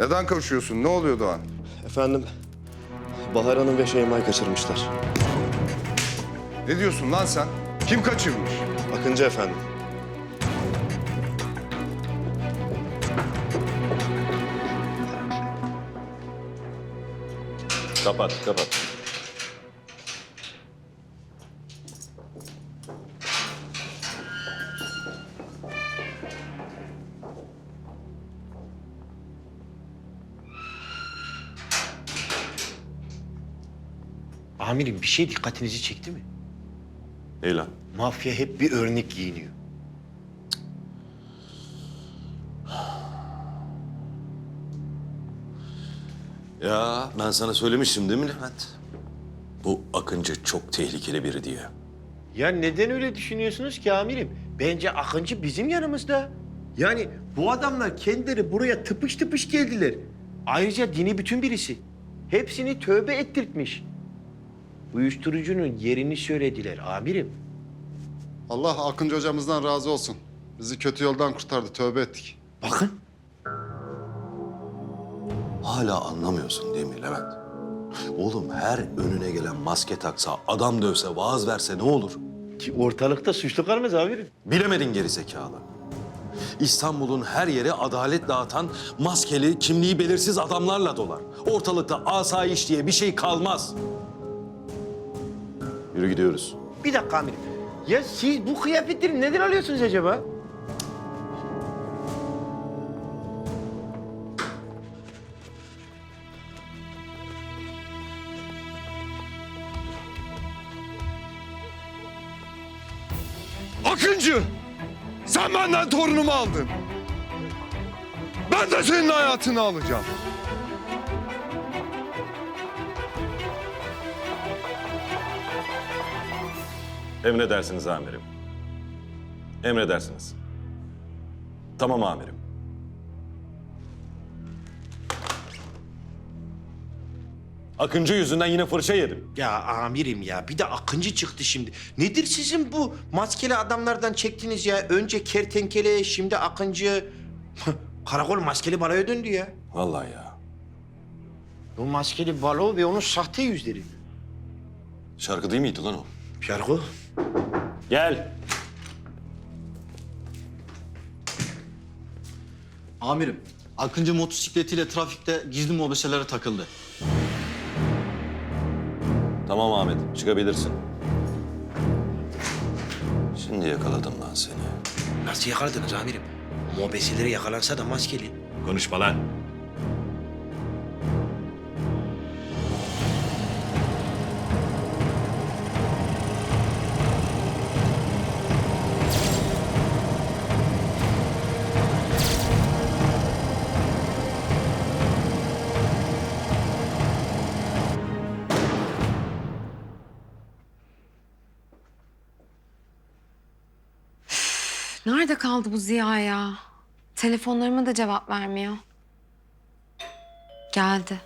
Neden koşuyorsun? Ne oluyor Doğan? Efendim, Bahar Hanım ve Şeyma'yı kaçırmışlar. Ne diyorsun lan sen? Kim kaçırmış? Akıncı efendim. Kapat, kapat. Amirim bir şey dikkatinizi çekti mi? İyi lan. Mafya hep bir örnek giyiniyor. Ya ben sana söylemiştim değil mi Levent? Bu Akıncı çok tehlikeli biri diye. Ya neden öyle düşünüyorsunuz ki amirim? Bence Akıncı bizim yanımızda. Yani bu adamlar kendileri buraya tıpış tıpış geldiler. Ayrıca dini bütün birisi. Hepsini tövbe ettirtmiş. Uyuşturucunun yerini söylediler amirim. Allah Akıncı hocamızdan razı olsun. Bizi kötü yoldan kurtardı. Tövbe ettik. Bakın Hala anlamıyorsun değil mi Levent? Oğlum her önüne gelen maske taksa, adam dövse, vaaz verse ne olur? ki ortalıkta suçlu kalmaz amirim. Bilemedin geri zekalı. İstanbul'un her yeri adalet dağıtan maskeli, kimliği belirsiz adamlarla dolar. Ortalıkta asayiş diye bir şey kalmaz. Yürü gidiyoruz. Bir dakika amirim. Ya siz bu kıyafetleri neden alıyorsunuz acaba? Akıncı! Sen benden torunumu aldın. Ben de senin hayatını alacağım. Emredersiniz amirim. Emredersiniz. Tamam amirim. Akıncı yüzünden yine fırça yedim. Ya amirim ya bir de Akıncı çıktı şimdi. Nedir sizin bu maskeli adamlardan çektiğiniz ya? Önce kertenkele, şimdi Akıncı. Karakol maskeli baloya döndü ya. Vallahi ya. Bu maskeli balo ve onun sahte yüzleri. Şarkı değil miydi lan o? Şarkı. Gel. Amirim, Akıncı motosikletiyle trafikte gizli mobeselere takıldı. Tamam Ahmet, çıkabilirsin. Şimdi yakaladım lan seni. Nasıl yakaladınız amirim? Mobeseleri yakalansa da maskeli. Konuşma lan. Nerede kaldı bu Ziya ya? Telefonlarıma da cevap vermiyor. Geldi.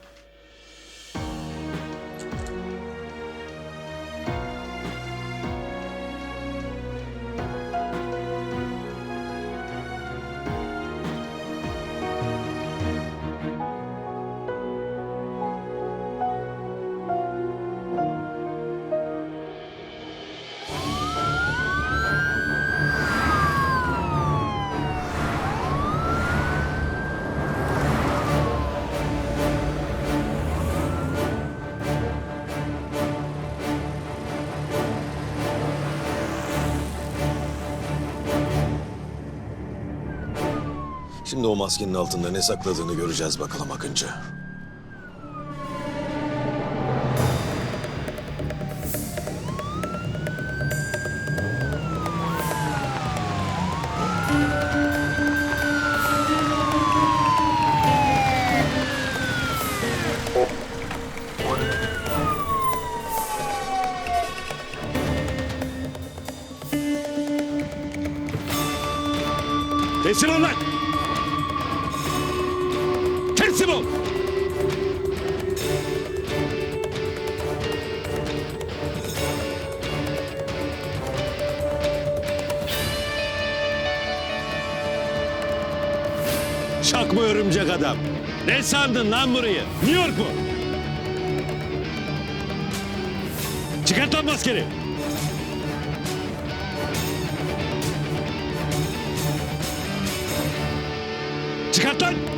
Şimdi o maskenin altında ne sakladığını göreceğiz bakalım Akıncı. Teslim ol lan! Teslim ol! Çakma örümcek adam. Ne sandın lan burayı? New York mu? Çıkart lan maskeni. Çıkart lan.